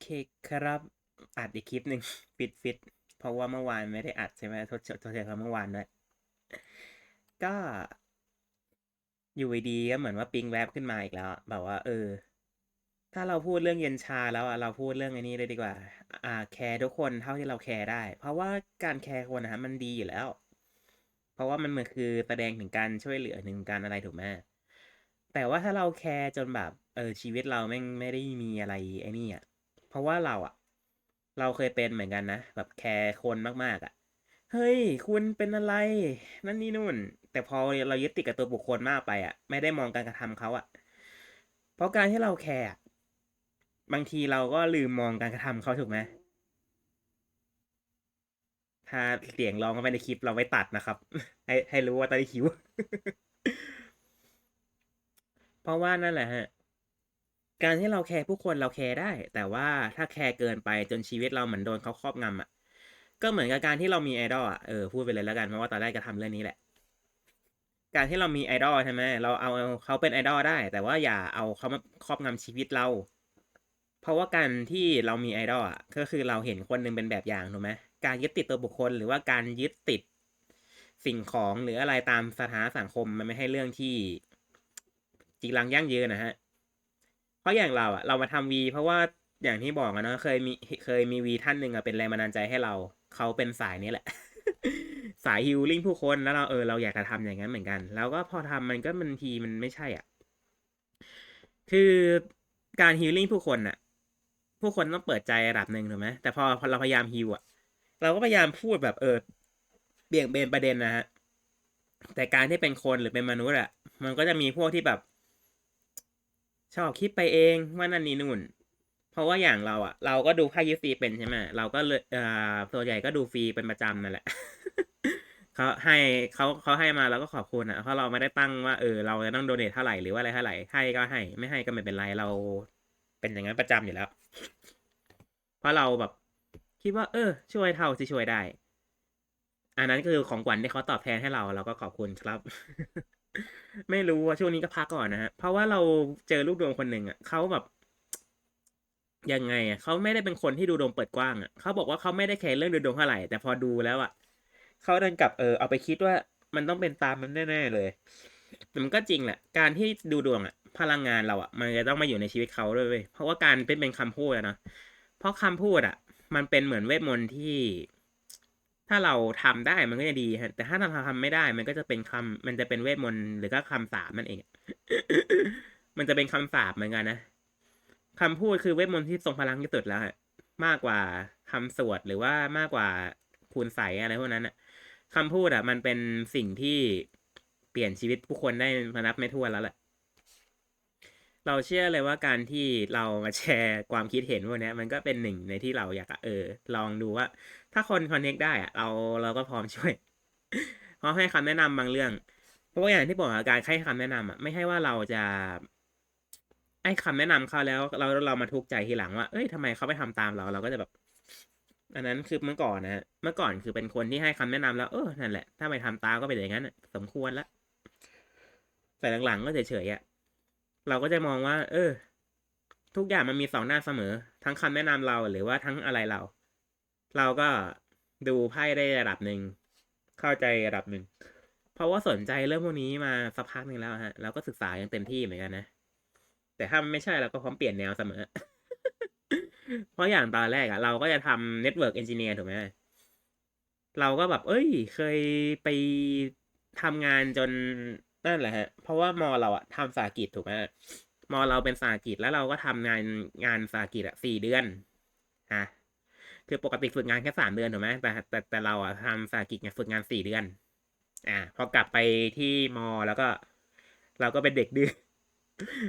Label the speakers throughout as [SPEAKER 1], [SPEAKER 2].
[SPEAKER 1] เคครับอัดอีกคลิปหนึ่งฟิตฟิตเพราะว่าเมื่อวานไม่ได้อัดใช่ไหมโทษโทษทีครับเมื่อวานด้วยก็อยู่ดีๆก็เหมือนว่าปิงแวบขึ้นมาอีกแล้วอะแบบว่า เออ ถ้าเราพูดเรื่องเย็นชาแล้วอะเราพูดเรื่องไอ้นี้เลยดีกว่า อ่า แคร์ทุกคนเท่าที่เราแคร์ได้ เพราะว่าการแคร์คนนะฮะมันดีอยู่แล้ว เพราะว่ามันเหมือนคือแสดงถึงการช่วยเหลือถึงการอะไรถูกไหมแต่ว่าถ้าเราแคร์จนแบบ เออชีวิตเราแม่งไม่ได้มีอะไรไอ้นี่อะ ราะว่าเราอะเราเคยเป็นเหมือนกันนะ แบบแคร์คนมากๆอะเฮ้ย คุณเป็นอะไร นั่นนี่นู่น แต่พอเรายึดติดกับตัวบุคคลมากไปอะไม่ได้มองการกระทำเขาอะเพราะการที่เราแคร์บางทีเราก็ลืมมองการกระทำเขาถูกไหมถ้าเสียงร้องเข้าไปในคลิปเราไม่ตัดนะครับ ให้ให้รู้ว่าตอนนี้หิว เพราะว่านั่นแหละฮะ การที่เราแคร์ผู้คนเราแคร์ได้ แต่ว่าถ้าแคร์เกินไปจนชีวิตเราเหมือนโดนเขาครอบงำอะก็เหมือนกับการที่เรามีไอดอลอะเออพูดไปเลยแล้วกันเพราะว่าตอนแรกจะทำเรื่องนี้แหละ การที่เรามีไอดอลใช่ไหมเราเอาเขาเป็นไอดอลได้ แต่ว่าอย่าเอาเขามาครอบงำชีวิตเรา เพราะว่าการที่เรามีไอดอลอะก็คือเราเห็นคนหนึ่งเป็นแบบอย่างถูกไหมการยึดติดตัวบุคคลหรือว่าการยึดติดสิ่งของหรืออะไรตามสถานสังคมมันไม่ให้เรื่องที่จีรังยั่งยืนนะฮะ ราะอย่างเราอะเรามาทำวีเพราะว่าอย่างที่บอกอะเนาะเคยมีเคยมีวีท่านหนึ่งอะเป็นแรงบันดาลใจให้เรา เขาเป็นสายนี้แหละ สายฮิลลิ่งผู้คนแล้วเราเออเราอยากจะทำอย่างนั้นเหมือนกัน แล้วก็พอทำมันก็บางทีมันไม่ใช่อะ คือการฮิลลิ่งผู้คนอะผู้คนต้องเปิดใจระดับหนึ่งถูกไหมแต่พอเราพยายามฮิลอะเราก็พยายามพูดแบบเออเบี่ยงเบนประเด็นนะฮะแต่การที่เป็นคนหรือเป็นมนุษย์อะมันก็จะมีพวกที่แบบ ชอบคิดไปเองว่านั่นนี่นู่น เพราะว่าอย่างเราอะเราก็ดูไพ่ยิปซีเป็นใช่ไหมเราก็เลยเอ่อส่วนใหญ่ก็ดูฟรีเป็นประจำนั่นแหละเขาให้เขาเขาให้มาเราก็ขอบคุณอะเพราะเราไม่ได้ตั้งว่าเออเราจะต้องโดเนทเท่าไหร่หรือว่าอะไรเท่าไหร่ให้ก็ให้ ไม่ให้ก็ไม่เป็นไรเรา เป็นอย่างนั้นประจำอยู่แล้ว เพราะเราแบบคิดว่า เออ ช่วยเท่าที่ช่วยได้อันนั้นคือของขวัญที่เขาตอบแทนให้เราเราก็ขอบคุณครับ ไม่รู้ว่าช่วงนี้ก็พักก่อนนะฮะ เพราะว่าเราเจอลูกดวงคนหนึ่งอะเขาแบบยังไงอะเขาไม่ได้เป็นคนที่ดูดวงเปิดกว้างอะเขาบอกว่าเขาไม่ได้แคร์เรื่องดูดวงเท่าไหร่แต่พอดูแล้วอะเขาดินกลับเออเอาไปคิดว่ามันต้องเป็นตามมันแน่ๆเลยแต่มันก็จริงแหละ การที่ดูดวงอะพลังงานเราอะมันจะต้องมาอยู่ในชีวิตเขาด้วยเว้ยเพราะว่าการเป็นเป็นคำพูดนะเพราะคำพูดอะมันเป็นเหมือนเวทมนต์ที่ ถ้าเราทำได้มันก็จะดีฮะแต่ถ้าเราทำไม่ได้ มันก็จะเป็นคำมันจะเป็นเวทมนต์หรือก็คำสาปนั่นเอง มันจะเป็นคำสาปเหมือนกันนะคำพูดคือเวทมนต์ที่ทรงพลังที่สุดแล้วะมากกว่าคำสวดหรือว่ามากกว่าคูณใสอะไรพวกนั้นอะคำพูดอะมันเป็นสิ่งที่เปลี่ยนชีวิตผู้คนได้มานับไม่ถ้วนแล้วแหละ เราเชื่อเลยว่าการที่เรามาแชร์ความคิดเห็นพวกนี้มันก็เป็นหนึ่งในที่เราอยากเออ ลองดูว่า ถ้าคนคอนเน c t ได้อะเราเราก็พร้อมช่วยพราะให้คำแนะนำบางเรื่อง เพราะว่าอย่างที่บอกอะการให้คำแนะนำอะไม่ใช่ว่าเราจะให้คำแนะนำเขาแล้ว เราเรามาทุกข์ใจทีหลังว่าเอ้ยทำไมเขาไม่ทำตามเราเราก็จะแบบ อันนั้นคือเมื่อก่อนนะเมื่อก่อนคือเป็นคนที่ให้คำแนะนำแล้วเออนั่นแหละ ถ้าไม่ทำตามก็เป็นอย่างนั้นสมควรละแต่หลังๆก็เฉยๆอะ เราก็จะมองว่า เออ ทุกอย่างมันมีสองหน้าเสมอ ทั้งคำแนะนำเราหรือว่าทั้งอะไรเรา เราก็ดูไพ่ได้ระดับหนึ่งเข้าใจระดับหนึ่งเพราะว่าสนใจเรื่องพวกนี้มาสักพักหนึ่งแล้วฮะเราก็ศึกษาอย่างเต็มที่เหมือนกันนะแต่ถ้ามันไม่ใช่เราก็พร้อมเปลี่ยนแนวเสมอ เพราะอย่างตอนแรกอะเราก็จะทำเน็ตเวิร์กเอนจิเนียร์ถูกไหมเราก็แบบ เอ้ย เคยไปทำงานจน นั่นแหละฮะ เพราะว่ามอเราอะทำสาหกิจถูกไหมมอเราเป็นสาหกิจแล้วเราก็ทำงานงานสาหกิจอะสี่เดือนอะคือปกติฝึกงานแค่สามเดือนถูกไหมแต่แต่แต่เราอะทำสาหกิจไงฝึกงานสี่เดือน อ่า พอกลับไปที่มอแล้วก็ เราก็เป็นเด็กดื้อ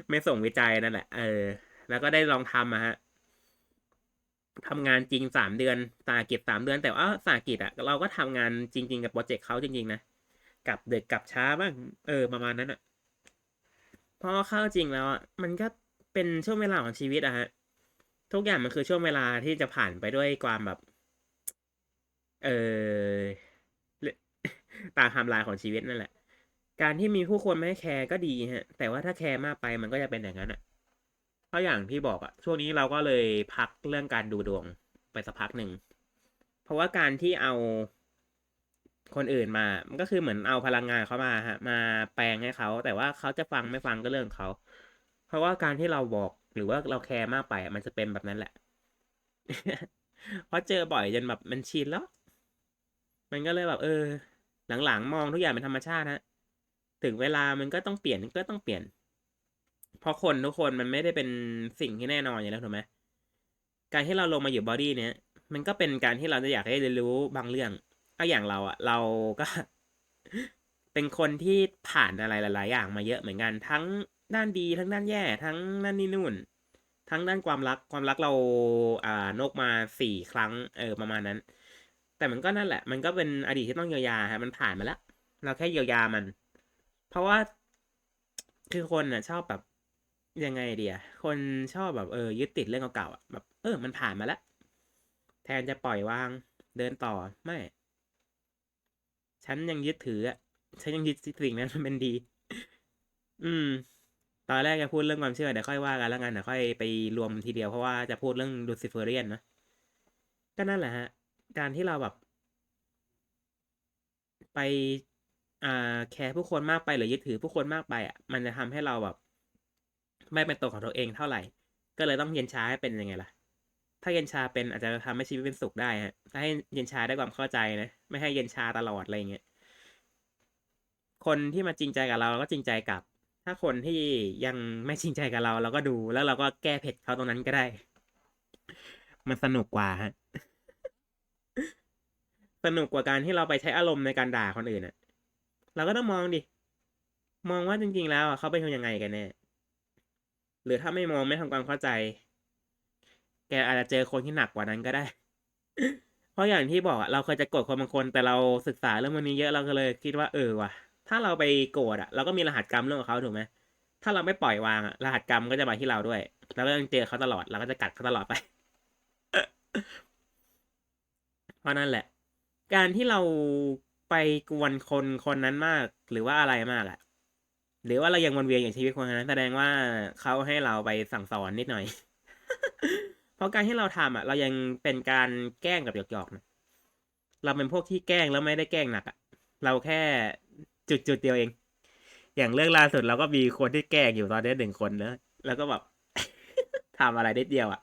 [SPEAKER 1] ไม่ส่งวิจัยนั่นแหละเออ แล้วก็ได้ลองทำอะฮะทำงานจริงสามเดือนสาหกิจสามเดือน แต่ว่าสาหกิจอะเราก็ทำงานจริง ๆ กับโปรเจกต์เขาจริงๆนะ กลับเดึกกลับช้าบ้าง เออ ประมาณนั้นอะเพราะเข้าจริงแล้วอะมันก็เป็นช่วงเวลาของชีวิตอะฮะ ทุกอย่างมันคือช่วงเวลาที่จะผ่านไปด้วยความแบบ เออตามไทม์ไลน์ของชีวิตนั่นแหละ การที่มีผู้คนไม่ให้แคร์ก็ดีฮะ แต่ว่าถ้าแคร์มากไปมันก็จะเป็นอย่างนั้นอะเพราะอย่างที่บอกอะช่วงนี้เราก็เลยพักเรื่องการดูดวงไปสักพักหนึ่ง เพราะว่าการที่เอา คนอื่นมา มันก็คือเหมือนเอาพลังงานเขามาฮะ มาแปลงให้เขา แต่ว่าเขาจะฟังไม่ฟังก็เรื่องเขา เพราะว่าการที่เราบอกหรือว่าเราแคร์มากไปมันจะเป็นแบบนั้นแหละ เพราะเจอบ่อยจนแบบมันชินแล้ว มันก็เลยแบบ เออ หลังๆ มองทุกอย่างเป็นธรรมชาติฮะ ถึงเวลามันก็ต้องเปลี่ยนก็ต้องเปลี่ยน เพราะคนทุกคนมันไม่ได้เป็นสิ่งที่แน่นอนอยู่แล้วถูกไหมการที่เราลงมาอยู่บอดี้เนี้ยมันก็เป็นการที่เราจะอยากให้เรียนรู้บางเรื่อง ก็อย่างเราอะเราก็ เป็นคนที่ผ่านอะไรหลาย ๆ อย่างมาเยอะเหมือนกัน ทั้งด้านดีทั้งด้านแย่ ทั้งนั่นนี่นู่น ทั้งด้านความรักความรักเราอ่านกมาสี่ครั้ง เออประมาณนั้น แต่มันก็นั่นแหละ มันก็เป็นอดีตที่ต้องเยียวยาฮะมันผ่านมาแล้วเราแค่เยียวยามัน เพราะว่าคือคนอะ ชอบแบบยังไงเดียคนชอบแบบเออยึดติดเรื่องเก่าๆอะแบบ เออมันผ่านมาแล้วแทนจะปล่อยวางเดินต่อไม่ ฉันยังยึดถืออะฉันยังยึดสิ่งนั้นมันเป็นดี อืม ตอนแรกจะพูดเรื่องความเชื่อเดี๋ยวค่อยว่ากันแล้วกันเดี๋ยวค่อยไปรวมทีเดียวเพราะว่าจะพูดเรื่องลูซิเฟเรียนนะก็นั่นแหละฮะ การที่เราแบบ ไปอ่าแคร์ผู้คนมากไปหรือยึดถือผู้คนมากไปอะ มันจะทำให้เราแบบ ไม่เป็นตัวของตัวเองเท่าไหร่ ก็เลยต้องเย็นช้าให้เป็นยังไงล่ะ ถ้าเย็นชาเป็นอาจจะทำให้ชีวิตเป็นสุขได้ฮะถ้าให้เย็นชาได้ความเข้าใจนะ ไม่ให้เย็นชาตลอดอะไรเงี้ย คนที่มาจริงใจกับเราเราก็จริงใจกลับ ถ้าคนที่ยังไม่จริงใจกับเรา เราก็ดูแล้วเราก็แก้เผ็ดเขาตรงนั้นก็ได้ มันสนุกกว่าฮะ สนุกกว่าการที่เราไปใช้อารมณ์ในการด่าคนอื่นอะเราก็ต้องมองดิ มองว่าจริง ๆ แล้วเขาเป็นคนยังไงกันแน่ หรือถ้าไม่มองไม่ทำความเข้าใจ แกอาจจะเจอคนที่หนักกว่านั้นก็ได้ เพราะอย่างที่บอกอะเราเคยจะโกรธคนบางคน แต่เราศึกษาเรื่องพวกนี้เยอะเราก็เลยคิดว่าเออว่ะ ถ้าเราไปโกรธอะเราก็มีรหัสกรรมเรื่องของเขาถูกไหมถ้าเราไม่ปล่อยวางอะรหัสกรรมก็จะมาที่เราด้วยแล้วก็ยังเจอเขาตลอดเราก็จะกัดเขาตลอดไป เพราะนั่นแหละ การที่เราไปกวนคนคนนั้นมาก หรือว่าอะไรมากอะหรือว่าเรายังวนเวียนอย่างชีวิตคนนั้นแสดงว่าเขาให้เราไปสั่งสอนนิดหน่อย เพราะการที่เราทำอะ เรายังเป็นการแกล้งกับหยอกๆนะเราเป็นพวกที่แกล้งแล้วไม่ได้แกล้งหนักอะ เราแค่จุดจุดๆเดียวเอง อย่างเรื่องล่าสุดเราก็มีคนที่แกล้งอยู่ตอนนี้หนึ่งคนนะแล้วก็แบบทำอะไรได้เดียวอะ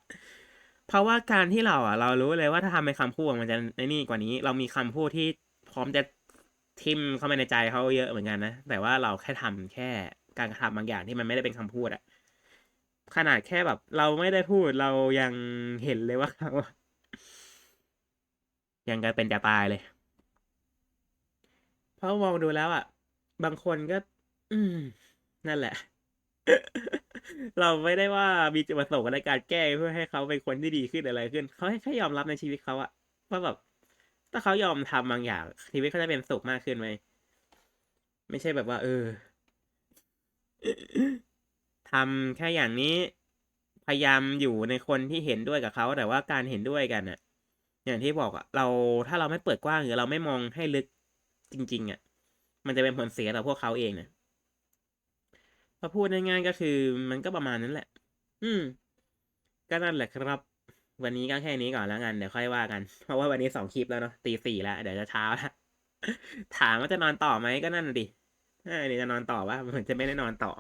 [SPEAKER 1] เพราะว่าการที่เราอะ เรารู้เลยว่าถ้าทำเป็นคำพูดมันจะในนี่กว่านี้ เรามีคำพูดที่พร้อมจะทิมเข้าไปในใจเขาเยอะเหมือนกันนะ แต่ว่าเราแค่ทำแค่การกระทำบางอย่างที่มันไม่ได้เป็นคำพูดอะ ขนาดแค่แบบ เราไม่ได้พูดเรายังเห็นเลยว่าเขาอะยังกันเป็นจะตายเลย เพราะมองดูแล้วอะ บางคนก็ อืม นั่นแหละ เราไม่ได้ว่ามีจุดประสงค์ในการแก้เพื่อให้เขาเป็นคนที่ดีขึ้นอะไรขึ้น เขาแค่ยอมรับในชีวิตเขาอะว่าแบบ ถ้าเขายอมทำบางอย่าง ชีวิตเขาจะเป็นสุขมากขึ้นไหม ไม่ใช่แบบว่า เออ ทำแค่อย่างนี้พยายามอยู่ในคนที่เห็นด้วยกับเขาแต่ว่าการเห็นด้วยกันอะอย่างที่บอกอะเราถ้าเราไม่เปิดกว้างหรือเราไม่มองให้ลึกจริง ๆอะมันจะเป็นผลเสียต่อพวกเขาเองเนะพอพูดง่ายๆก็คือ มันก็ประมาณนั้นแหละ อืม ก็นั่นแหละครับ วันนี้ก็แค่นี้ก่อนแล้วกันเดี๋ยวค่อยว่ากัน เพราะว่าวันนี้สองคลิปแล้วเนาะตีสี่แล้วเดี๋ยวจะเช้าแล้วถามว่าจะนอนต่อไหมก็นั่นดิเออนี่จะนอนต่อว่าเหมือนจะไม่ได้นอนต่อ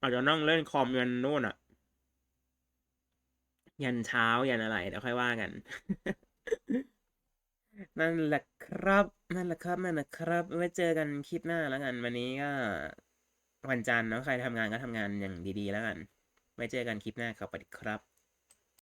[SPEAKER 1] อาจจะนั่งเล่นคอมยันนู่นอะยันเช้ายันอะไรเดี๋ยวค่อยว่ากัน นั่นแหละครับ นั่นแหละครับ นั่นแหละครับไว้เจอกันคลิปหน้าแล้วกัน วันนี้ก็วันจันทร์เนาะใครทำงานก็ทำงานอย่างดีๆแล้วกัน ไว้เจอกันคลิปหน้าครับสวัสดีครับ